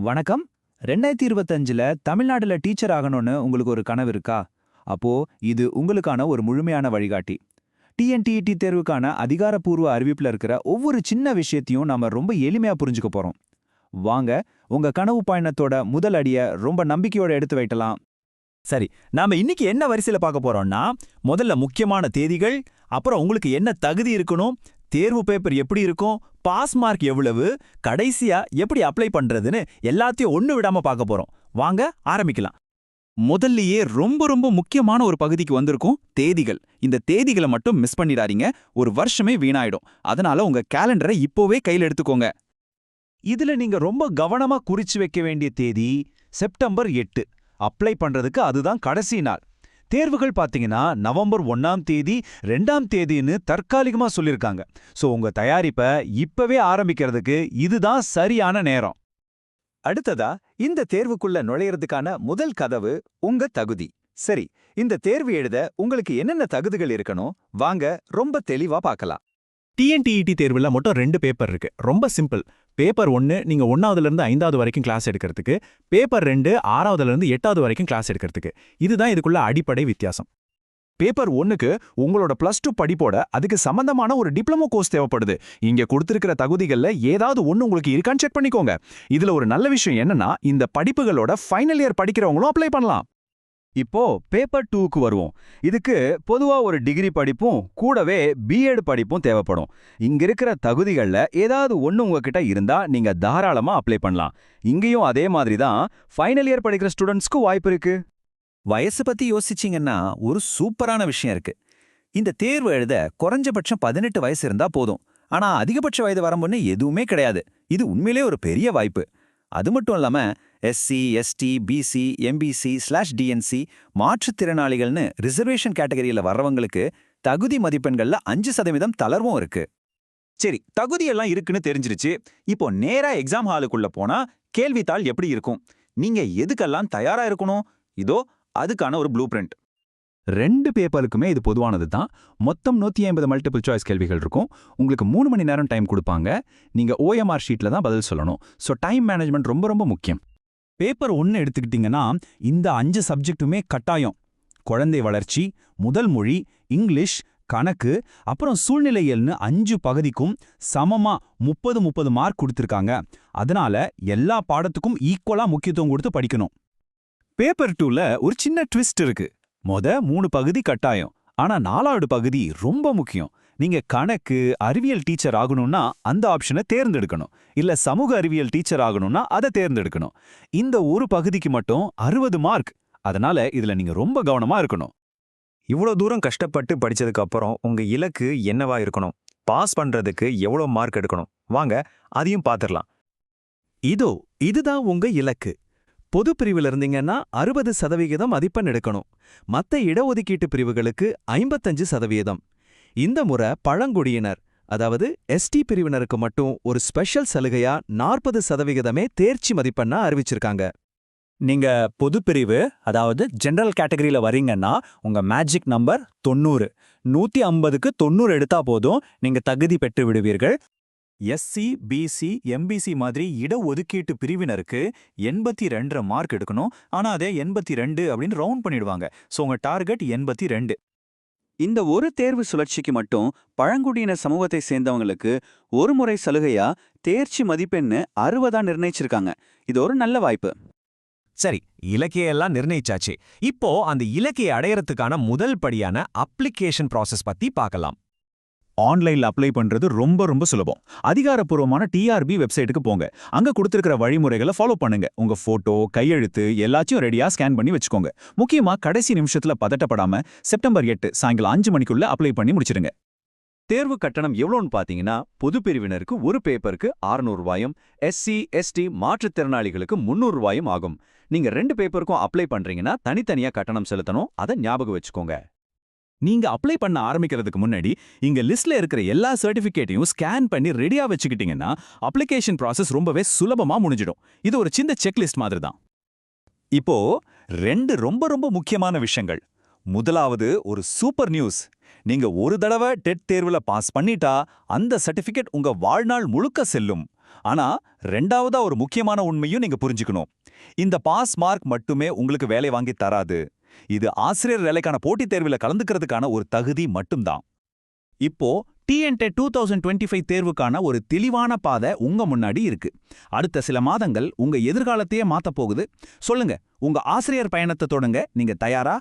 வணக்கம். ரெண்டாயிரத்தி இருபத்தஞ்சுல தமிழ்நாடுல டீச்சர் ஆகணும்னு உங்களுக்கு ஒரு கனவு இருக்கா? அப்போ இது உங்களுக்கான ஒரு முழுமையான வழிகாட்டி. டிஎன்டிஇடி தேர்வுக்கான அதிகாரப்பூர்வ அறிவிப்புல இருக்கிற ஒவ்வொரு சின்ன விஷயத்தையும் நாம ரொம்ப எளிமையா புரிஞ்சுக்க போறோம். வாங்க உங்க கனவு பயணத்தோட முதல் அடிய ரொம்ப நம்பிக்கையோட எடுத்து வைக்கலாம். சரி நாம இன்னைக்கு என்ன வரிசையில பார்க்க போறோம்னா முதல்ல முக்கியமான தேதிகள் அப்புறம் உங்களுக்கு என்ன தகுதி இருக்கணும் தேர்வு பேப்பர் எப்படி இருக்கும் பாஸ் மார்க் எவ்வளவு? கடைசியா எப்படி அப்ளை பண்றதுன்னு எல்லாத்தையும் ஒண்ணு விடாம பார்க்க போறோம். வாங்க ஆரம்பிக்கலாம். முதல்லயே ரொம்ப ரொம்ப முக்கியமான ஒரு பகுதிக்கு வந்திருக்கும் தேதிகள். இந்த தேதிகளை மட்டும் மிஸ் பண்ணிடாதீங்க. ஒரு வருஷமே வீணாயிடும். அதனால உங்க கேலண்டரை இப்போவே கையில் எடுத்துக்கோங்க. இதுல நீங்க ரொம்ப கவனமா குறிச்சு வைக்க வேண்டிய தேதி செப்டம்பர் எட்டு. அப்ளை பண்றதுக்கு அதுதான் கடைசி நாள். தேர்வுகள் பாத்தீங்கன்னா நவம்பர் ஒன்னாம் தேதி ரெண்டாம் தேதின்னு தற்காலிகமா சொல்லிருக்காங்க. சோ உங்க தயாரிப்பை இப்பவே ஆரம்பிக்கிறதுக்கு இதுதான் சரியான நேரம். அடுத்ததா இந்த தேர்வுக்குள்ள நுழையறதுக்கான முதல் கதவு உங்க தகுதி. சரி இந்த தேர்வு எழுத உங்களுக்கு என்னென்ன தகுதிகள் இருக்கணும்? வாங்க ரொம்ப தெளிவா பார்க்கலாம். டிஎன்டிஇடி தேர்வுல மட்டும் ரெண்டு பேப்பர் இருக்கு. ரொம்ப சிம்பிள் பேப்பர் ஒன்னு நீங்க ஒன்றாவதுலேருந்து ஐந்தாவது வரைக்கும் கிளாஸ் எடுக்கிறதுக்கு பேப்பர் ரெண்டு ஆறாவதுல இருந்து எட்டாவது வரைக்கும் கிளாஸ் எடுக்கிறதுக்கு. இதுதான் இதுக்குள்ள அடிப்படை வித்தியாசம். பேப்பர் ஒன்னுக்கு உங்களோட ப்ளஸ் டூ படிப்போட அதுக்கு சம்பந்தமான ஒரு டிப்ளமோ கோர்ஸ் தேவைப்படுது. இங்க கொடுத்துருக்கிற தகுதிகள்ல ஏதாவது ஒண்ணு உங்களுக்கு இருக்கான்னு செக் பண்ணிக்கோங்க. இதுல ஒரு நல்ல விஷயம் என்னன்னா இந்த படிப்புகளோட ஃபைனல் இயர் படிக்கிறவங்களும் அப்ளை பண்ணலாம். இப்போ பேப்பர் டூக்கு வருவோம். இதுக்கு பொதுவா ஒரு டிகிரி படிப்பும் கூடவே பிஎட் படிப்பும் தேவைப்படும். இங்க இருக்கிற தகுதிகள்ல ஏதாவது ஒன்று உங்ககிட்ட இருந்தா நீங்க தாராளமா அப்ளை பண்ணலாம். இங்கேயும் அதே மாதிரி தான் ஃபைனல் இயர் படிக்கிற ஸ்டூடெண்ட்ஸ்க்கு வாய்ப்பு இருக்கு. வயசு பத்தி யோசிச்சீங்கன்னா ஒரு சூப்பரான விஷயம் இருக்கு. இந்த தேர்வு எழுத குறைஞ்சபட்சம் பதினெட்டு வயசு இருந்தா போதும். ஆனா அதிகபட்ச வயது வரம்புன்னு எதுவுமே கிடையாது. இது உண்மையிலே ஒரு பெரிய வாய்ப்பு. அது மட்டும் இல்லாம SC ST BC MBC slash DNC மாற்றுத்திறனாளிகள்னு reservation கேட்டகரியில் வர்றவங்களுக்கு தகுதி மதிப்பெண்கள்ல அஞ்சு சதவீதம் தளர்வும் இருக்கு. சரி தகுதியெல்லாம் இருக்குன்னு தெரிஞ்சிருச்சு. இப்போ நேரா எக்ஸாம் ஹாலுக்குள்ள போனா கேள்வித்தாள் எப்படி இருக்கும்? நீங்க எதுக்கெல்லாம் தயாரா இருக்கணும்? இதோ அதுக்கான ஒரு ப்ளூ பிரிண்ட் ரெண்டு பேப்பருக்குமே இது பொதுவானது தான். மொத்தம் நூத்தி ஐம்பது மல்டிபிள் சாய்ஸ் கேள்விகள் இருக்கும். உங்களுக்கு மூணு மணி நேரம் டைம் கொடுப்பாங்க. நீங்க ஓஎம்ஆர் ஷீட்ல தான் பதில் சொல்லணும். ஸோ டைம் மேனேஜ்மெண்ட் ரொம்ப ரொம்ப முக்கியம். பேப்பர் ஒன்னு எடுத்துக்கிட்டீங்கன்னா இந்த அஞ்சு சப்ஜெக்ட்டுமே கட்டாயம். குழந்தை வளர்ச்சி முதல் மொழி இங்கிலீஷ் கணக்கு அப்புறம் சூழ்நிலையல்னு அஞ்சு பகுதிக்கும் சமமா முப்பது முப்பது மார்க் கொடுத்துருக்காங்க. அதனால எல்லா பாடத்துக்கும் ஈக்குவலா முக்கியத்துவம் கொடுத்து படிக்கணும். பேப்பர் டூல ஒரு சின்ன ட்விஸ்ட் இருக்கு. மொத மூணு பகுதி கட்டாயம். ஆனா நாலாவது பகுதி ரொம்ப முக்கியம். நீங்க கணக்கு அறிவியல் டீச்சர் ஆகணும்னா அந்த ஆப்ஷனை தேர்ந்தெடுக்கணும். இல்ல சமூக அறிவியல் டீச்சர் ஆகணும்னா அதை தேர்ந்தெடுக்கணும். இந்த ஒரு பகுதிக்கு மட்டும் அறுபது மார்க். அதனால இதுல நீங்க ரொம்ப கவனமா இருக்கணும். இவ்வளோ தூரம் கஷ்டப்பட்டு படிச்சதுக்கு அப்புறம் உங்க இலக்கு என்னவா இருக்கணும்? பாஸ் பண்றதுக்கு எவ்வளோ மார்க் எடுக்கணும்? வாங்க அதையும் பார்த்துடலாம் இதோ இதுதான் உங்க இலக்கு. பொது பிரிவில் இருந்தீங்கன்னா அறுபது சதவிகிதம் மதிப்பெண் எடுக்கணும். மத்த இடஒதுக்கீட்டு பிரிவுகளுக்கு ஐம்பத்தஞ்சு சதவீதம் இந்த முறை பழங்குடியினர் அதாவது எஸ்டி பிரிவினருக்கு மட்டும் ஒரு ஸ்பெஷல் சலுகையா நாற்பது சதவிகிதமே தேர்ச்சி மதிப்பெண்ணா அறிவிச்சிருக்காங்க. நீங்க பொது பிரிவு அதாவது ஜெனரல் கேட்டகரியில வரீங்கன்னா உங்க மேஜிக் நம்பர் தொண்ணூறு. நூத்தி ஐம்பதுக்கு தொண்ணூறு எடுத்தா போதும் நீங்க தகுதி பெற்று விடுவீர்கள். எஸ்சி பிசி எம்பிசி மாதிரி இடஒதுக்கீட்டு பிரிவினருக்கு எண்பத்தி ரெண்டரை மார்க் எடுக்கணும். ஆனா அதே எண்பத்தி ரெண்டு அப்படின்னு ரவுண்ட் பண்ணிடுவாங்க. ஸோ உங்க டார்கெட் எண்பத்தி ரெண்டு இந்த ஒரு தேர்வு சுழற்சிக்கு மட்டும் பழங்குடியின சமூகத்தை சேர்ந்தவங்களுக்கு ஒரு முறை சலுகையா தேர்ச்சி மதிப்பெண்ணு அறுபதா நிர்ணயிச்சிருக்காங்க. இது ஒரு நல்ல வாய்ப்பு. சரி இலக்கிய எல்லாம் நிர்ணயிச்சாச்சு. இப்போ அந்த இலக்கிய அடையறதுக்கான முதல் படியான அப்ளிகேஷன் ப்ராசஸ் பத்தி பார்க்கலாம். ஆன்லைன்ல அப்ளை பண்றது ரொம்ப ரொம்ப சுலபம். அதிகாரப்பூர்வமான டிஆர்பி வெப்சைட்டுக்கு போங்க. அங்க கொடுத்துருக்கிற வழிமுறைகளை ஃபாலோ பண்ணுங்க. உங்க ஃபோட்டோ கையெழுத்து எல்லாத்தையும் ரெடியா ஸ்கேன் பண்ணி வச்சுக்கோங்க. முக்கியமா கடைசி நிமிஷத்துல பதட்டப்படாம செப்டம்பர் எட்டு சாயங்காலம் அஞ்சு மணிக்குள்ள அப்ளை பண்ணி முடிச்சிடுங்க. தேர்வு கட்டணம் எவ்வளோன்னு பாத்தீங்கன்னா பொது பிரிவினருக்கு ஒரு பேப்பருக்கு 600 ரூபாயும் எஸ்சி எஸ்டி மாற்றுத்திறனாளிகளுக்கு 300 ரூபாயும் ஆகும். நீங்க ரெண்டு பேப்பருக்கும் அப்ளை பண்றீங்கன்னா தனித்தனியா கட்டணம் செலுத்தணும். அதை ஞாபகம் வச்சுக்கோங்க. நீங்க அப்ளை பண்ண ஆரம்பிக்கிறதுக்கு முன்னாடி இங்க லிஸ்ட்ல இருக்கிற எல்லா சர்டிபிகேட்டையும் ஸ்கேன் பண்ணி ரெடியா வச்சுக்கிட்டீங்கன்னா அப்ளிகேஷன் ப்ராசஸ் ரொம்பவே சுலபமா முடிஞ்சிடும். இது ஒரு சின்ன செக்லிஸ்ட் மாதிரி தான் இப்போ ரெண்டு ரொம்ப ரொம்ப முக்கியமான விஷயங்கள். முதலாவது ஒரு சூப்பர் நியூஸ் நீங்க ஒரு தடவை டெட் தேர்வுல பாஸ் பண்ணிட்டா அந்த சர்டிபிகேட் உங்க வாழ்நாள் முழுக்க செல்லும். ஆனா ரெண்டாவதா ஒரு முக்கியமான உண்மையும் நீங்க புரிஞ்சுக்கணும். இந்த பாஸ் மார்க் மட்டுமே உங்களுக்கு வேலை வாங்கி தராது. இது ஆசிரியர் வேலைக்கான போட்டித் தேர்வில் கலந்துக்கிறதுக்கான ஒரு தகுதி மட்டும்தான். இப்போ TNTET two thousand twenty five தேர்வுக்கான ஒரு தெளிவான பாதை உங்க முன்னாடி இருக்கு. அடுத்த சில மாதங்கள் உங்க எதிர்காலத்தையே மாத்தப் போகுது. சொல்லுங்க உங்க ஆசிரியர் பயணத்தை தொடங்க நீங்க தயாரா?